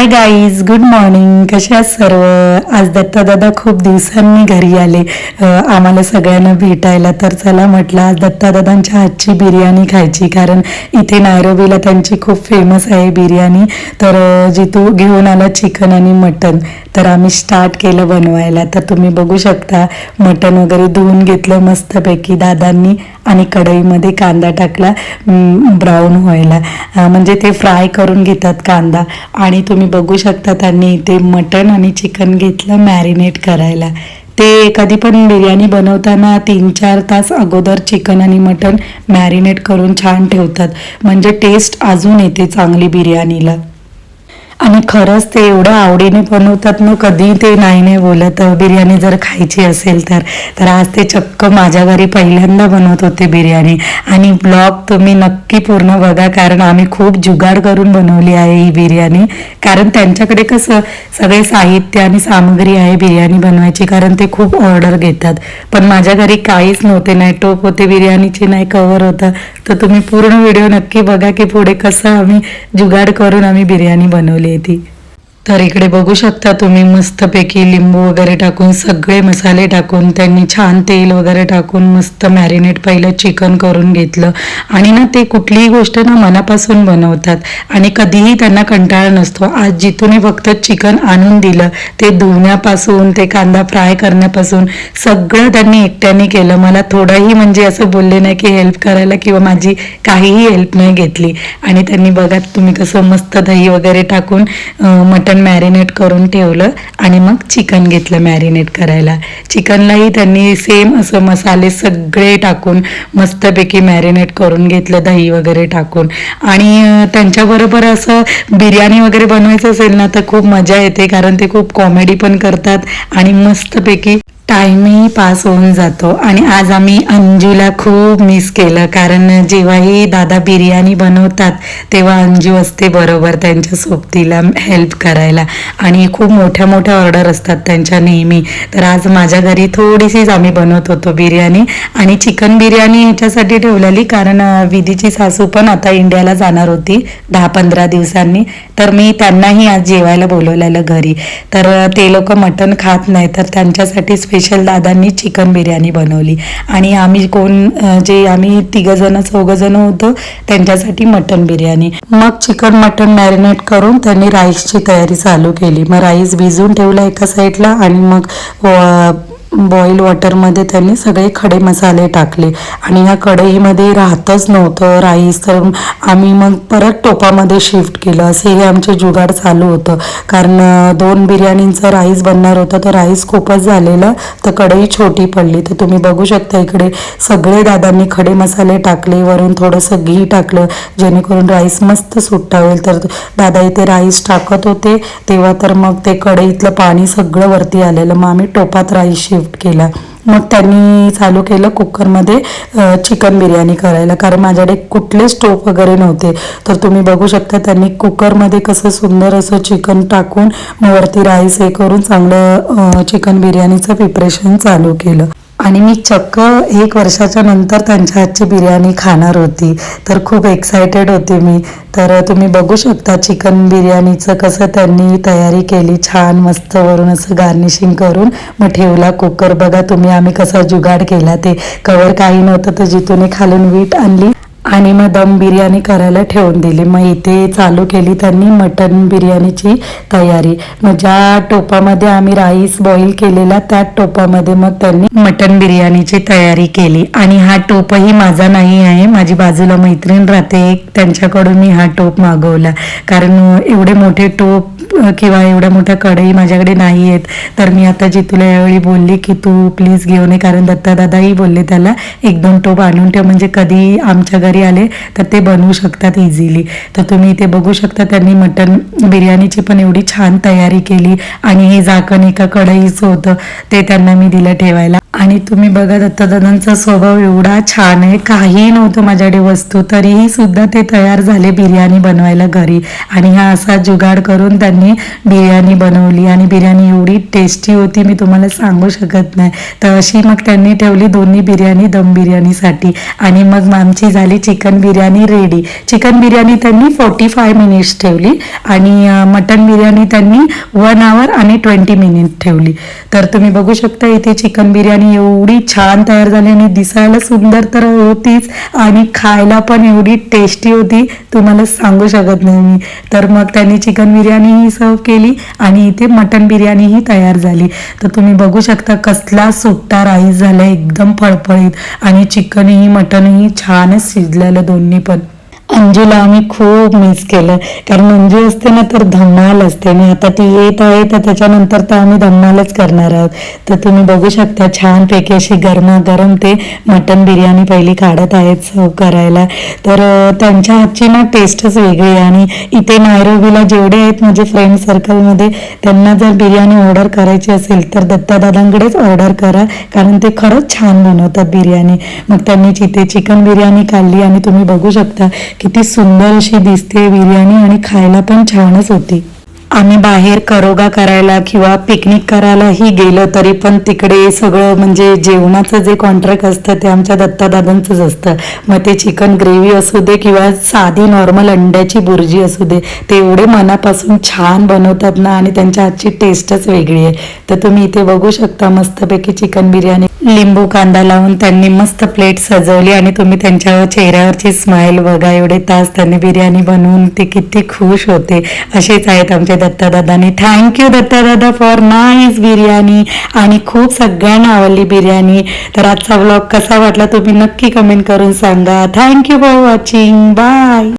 Hi guys good morning कशा आहात सर्व? आज दत्ता दादा खूप दिवसांनी घरी आले. आम्हाला सगळ्यांना भेटायला तर चला म्हटलं आज दत्ता दादांच्या हातची बिर्याणी खायची. कारण इथे नायरोबीला त्यांची खूप फेमस आहे बिर्याणी. तर अ, जिथू घेऊन आला चिकन आणि मटन तर आम्ही स्टार्ट केलं बनवायला. तर तुम्ही बघू शकता मटन वगैरे धुवून घेतलं मस्तपैकी दादांनी. आणि कढईमध्ये कांदा टाकला ब्राऊन व्हायला. म्हणजे ते फ्राय करून घेतात कांदा. आणि तुम्ही बघू शकता त्यांनी ते मटण आणि चिकन घेतलं मॅरिनेट करायला. ते कधी पण बिर्याणी बनवताना तीन चार तास अगोदर चिकन आणि मटण मॅरिनेट करून छान ठेवतात. म्हणजे टेस्ट अजून येते चांगली बिर्याणीला. आणि खरंच ते एवढं आवडीने बनवतात ना कधी ते नाही नाही बोलत. बिर्याणी जर खायची असेल तर तर आज ते चक्क माझ्या घरी पहिल्यांदा बनवत होते बिर्याणी. आणि ब्लॉग तुम्ही नक्की पूर्ण बघा कारण आम्ही खूप जुगाड करून बनवली आहे ही बिर्याणी. कारण त्यांच्याकडे कसं सगळे साहित्य आणि सामग्री आहे बिर्याणी बनवायची कारण ते खूप ऑर्डर घेतात. पण माझ्या घरी काहीच नव्हते नाही टोप होते बिर्याणीचे नाही कवर होतं. तर तुम्ही पूर्ण व्हिडिओ नक्की बघा की पुढे कसं आम्ही जुगाड करून आम्ही बिर्याणी बनवली येते तर इकडे बघू शकता तुम्ही मस्तपैकी लिंबू वगैरे टाकून सगळे मसाले टाकून त्यांनी छान तेल वगैरे टाकून मस्त मॅरिनेट पहिलं चिकन करून घेतलं. आणि ना ते कुठलीही गोष्ट ना मनापासून बनवतात. आणि कधीही त्यांना कंटाळा नसतो. आज जिथून फक्त चिकन आणून दिलं ते धुण्यापासून ते कांदा फ्राय करण्यापासून सगळं त्यांनी एकट्याने केलं. मला थोडंही म्हणजे असं बोलले नाही की हेल्प करायला किंवा माझी काहीही हेल्प नाही घेतली. आणि त्यांनी बघा तुम्ही कसं मस्त दही वगैरे टाकून मटण मटण मॅरिनेट करून ठेवलं आणि मग चिकन घेतलं मॅरिनेट करायला. चिकनलाही त्यांनी सेम असं मसाले सगळे टाकून मस्तपैकी मॅरिनेट करून घेतलं दही वगैरे टाकून. आणि त्यांच्याबरोबर असं बिर्याणी वगैरे बनवायचं असेल ना तर खूप मजा येते कारण ते खूप कॉमेडी पण करतात आणि मस्तपैकी टाईमही पास होऊन जातो. आणि आज आम्ही अंजूला खूप मिस केलं. कारण जेव्हाही दादा बिर्याणी बनवतात तेव्हा अंजू असते बरोबर त्यांच्या सोबतीला हेल्प करायला. आणि खूप मोठ्या मोठ्या ऑर्डर असतात त्यांच्या नेहमी. तर आज माझ्या घरी थोडीशीच आम्ही बनवत होतो बिर्याणी. आणि चिकन बिर्याणी ह्याच्यासाठी ठेवलेली कारण विधीची सासू पण आता इंडियाला जाणार होती दहा पंधरा दिवसांनी. तर मी त्यांनाही आज जेवायला बोलवलेलं घरी. तर ते लोक मटण खात नाही तर त्यांच्यासाठी स्पेशल दादांनी चिकन बिर्याणी बनवली. आणि आम्ही कोण जे आम्ही तिघंजणं चौघंजणं होतो त्यांच्यासाठी मटण बिर्याणी. मग चिकन मटण मॅरिनेट करून त्यांनी राईसची तयारी चालू केली. मग राईस भिजवून ठेवला एका साईडला आणि मग बॉईल वॉटरमध्ये त्यांनी सगळे खडे मसाले टाकले. आणि ह्या कढईमध्ये राहतच नव्हतं राईस तर आम्ही मग परत टोपामध्ये शिफ्ट केलं. असे हे आमचे जुगाड चालू होतं. कारण दोन बिर्याणींचं राईस बनणार होतं तर राईस खूपच झालेलं. तर कढई छोटी पडली. तर तुम्ही बघू शकता इकडे सगळे दादांनी खडे मसाले टाकले. वरून थोडंसं घी टाकलं जेणेकरून राईस मस्त सुट्टा होईल. तर दादा इथे राईस टाकत होते. तेव्हा तर मग ते कढईतलं पाणी सगळं वरती आलेलं. मग आम्ही टोपात राईस शिफ्ट केला. मग त्यांनी चालू केलं कुकरमध्ये चिकन बिर्याणी करायला. कारण माझ्याकडे कुठले स्टोप वगैरे नव्हते. तर तुम्ही बघू शकता त्यांनी कुकरमध्ये कसं सुंदर असं चिकन टाकून वरती राईस हे करून चांगलं चिकन बिर्याणीचं प्रिपरेशन चालू केलं. आणि मी चक्क एक वर्षाच्या नंतर त्यांच्या हातची बिर्याणी खाणार होती. तर खूप एक्सायटेड होते मी. तर तुम्ही बघू शकता चिकन बिर्याणीचं कसं त्यांनी तयारी केली. छान मस्त वरून असं गार्निशिंग करून मग ठेवला कुकर बघा तुम्ही आम्ही कसा जुगाड केला ते. कवर काही नव्हतं तर जिथून खालून वीट आणली. आणि मग दम बिर्याणी करायला ठेवून दिली. मग इथे चालू केली त्यांनी मटन बिर्याणीची तयारी. मग ज्या टोपामध्ये आम्ही राईस बॉईल केलेला त्या टोपामध्ये मग त्यांनी मटन बिर्याणीची तयारी केली. आणि हा टोपही माझा नाही आहे. माझी बाजूला मैत्रीण राहते. एक त्यांच्याकडून मी हा टोप मागवला. कारण एवढे मोठे टोप किंवा एवढ्या मोठ्या कढई माझ्याकडे नाही आहेत. तर मी आता जितूला यावेळी बोलली की तू प्लीज घेऊन ये. कारण दत्ता दादाही बोलले त्याला एक दोन टोप आणून ठेव. म्हणजे कधी आमच्या घरी आले तर ते बनवू शकतात इझिली तर तुम्ही इथे बघू शकता त्यांनी मटन बिर्याणीची पण एवढी छान तयारी केली आणि हे झाकण एका कढईचं होतं ते त्यांना मी दिलं ठेवायला. आणि तुम्ही बघा दत्तदादांचा स्वभाव एवढा छान आहे. काहीही नव्हतं माझ्याकडे वस्तू तरीही सुद्धा ते तयार झाले बिर्याणी बनवायला घरी. आणि हा असा जुगाड करून त्यांनी बिर्याणी बनवली आणि बिर्याणी एवढी टेस्टी होती मी तुम्हाला सांगू शकत नाही. तर अशी मग त्यांनी ठेवली दोन्ही बिर्याणी दम बिर्याणीसाठी. आणि मग आमची झाली chicken biryani ready chicken biryani त्यांनी फोर्टी फाय मिनिट्स ठेवली आणि मटन बिर्याणी त्यांनी वन आवर आणि ट्वेंटी मिनिट ठेवली. तर तुम्ही बघू शकता इथे चिकन बिर्याणी एवढी छान तयार झाली आणि दिसायला सुंदर तर होतीच. आणि खायला पण एवढी टेस्टी होती. तुम्हाला सांगू शकत नाही मी. तर मग त्यांनी चिकन बिर्याणीही सर्व केली आणि इथे मटन बिर्याणीही तयार झाली. तर तुम्ही बघू शकता कसला सुट्टा राईस झाला एकदम फळफळीत. आणि चिकनही मटनही छानच शिजलेलं दोन्ही पण. अंजूला आम्ही खूप मिस केलं. कारण अंजू असते ना तर धमाल असते. आणि आता ती येत आहे तर त्याच्यानंतर तर आम्ही धम्मालच करणार आहोत. तर तुम्ही बघू शकता छानपैकी अशी गरमागरम ते मटन बिर्याणी पहिली काढत आहेत सर्व करायला. तर त्यांच्या हातची ना टेस्टच वेगळी आहे. आणि इथे नायरोबीला जेवढे आहेत माझे फ्रेंड सर्कलमध्ये त्यांना जर बिर्याणी ऑर्डर करायची असेल तर दत्तादादांकडेच ऑर्डर करा. कारण ते खरंच छान बनवतात बिर्याणी. मग त्यांनी तिथे चिकन बिर्याणी काढली आणि तुम्ही बघू शकता किती सुंदर अशी दिसते बिर्याणी आणि खायला पण छानच होती. आम्ही बाहेर करोगा करायला किंवा पिकनिक करायलाही गेलो तरी पण तिकडे सगळं म्हणजे जेवणाचं जे कॉन्ट्रॅक्ट असतं ते आमच्या दत्तादादांचंच असतं. मग ते चिकन ग्रेव्ही असू दे किंवा साधी नॉर्मल अंड्याची बुर्जी असू दे ते एवढे मनापासून छान बनवतात ना आणि त्यांच्या हातची टेस्टच वेगळी आहे. तर तुम्ही इथे बघू शकता मस्तपैकी चिकन बिर्याणी. लिंबू कांदा लावून त्यांनी मस्त प्लेट सजवली आणि तुम्ही त्यांच्या चेहऱ्यावरची स्माईल बघा. एवढे तास त्यांनी बिर्याणी बनवून ते किती खुश होते. असेच आहेत आमचे दत्तादादानी. Thank you Dattadada for nice biryani. आणि खूप सगळ्यांना आवडली बिर्याणी. तर आजचा ब्लॉग कसा वाटला तुम्ही नक्की कमेंट करून सांगा. Thank you for watching bye